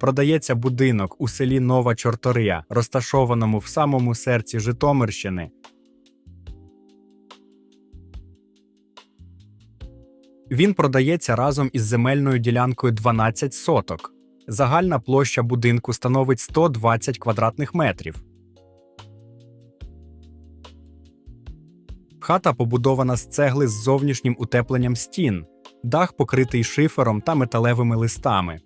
продається будинок у селі Нова Чортория, розташованому в самому серці Житомирщини. Він продається разом із земельною ділянкою 12 соток. Загальна площа будинку становить 120 квадратних метрів. Хата побудована з цегли з зовнішнім утепленням стін, дах покритий шифером та металевими листами.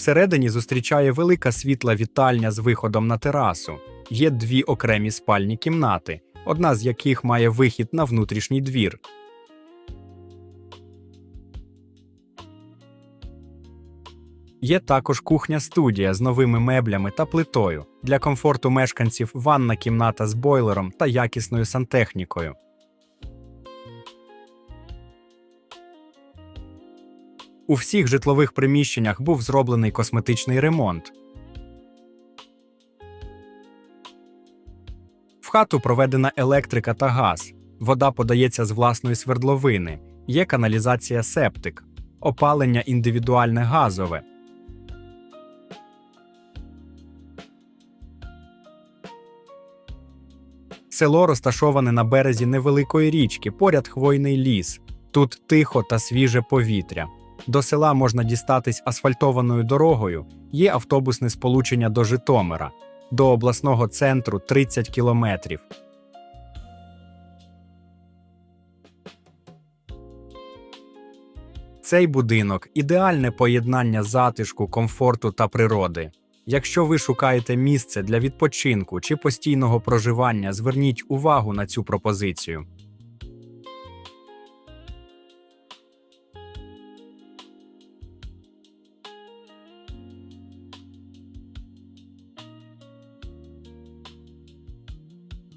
Всередині зустрічає велика світла вітальня з виходом на терасу. Є дві окремі спальні кімнати, одна з яких має вихід на внутрішній двір. Є також кухня-студія з новими меблями та плитою. Для комфорту мешканців ванна кімната з бойлером та якісною сантехнікою. У всіх житлових приміщеннях був зроблений косметичний ремонт. В хату проведена електрика та газ. Вода подається з власної свердловини. Є каналізація септик, опалення індивідуальне газове. Село розташоване на березі невеликої річки, поряд хвойний ліс. Тут тихо та свіже повітря. До села можна дістатись асфальтованою дорогою, є автобусне сполучення до Житомира, до обласного центру 30 кілометрів. Цей будинок ідеальне поєднання затишку, комфорту та природи. Якщо ви шукаєте місце для відпочинку чи постійного проживання, зверніть увагу на цю пропозицію.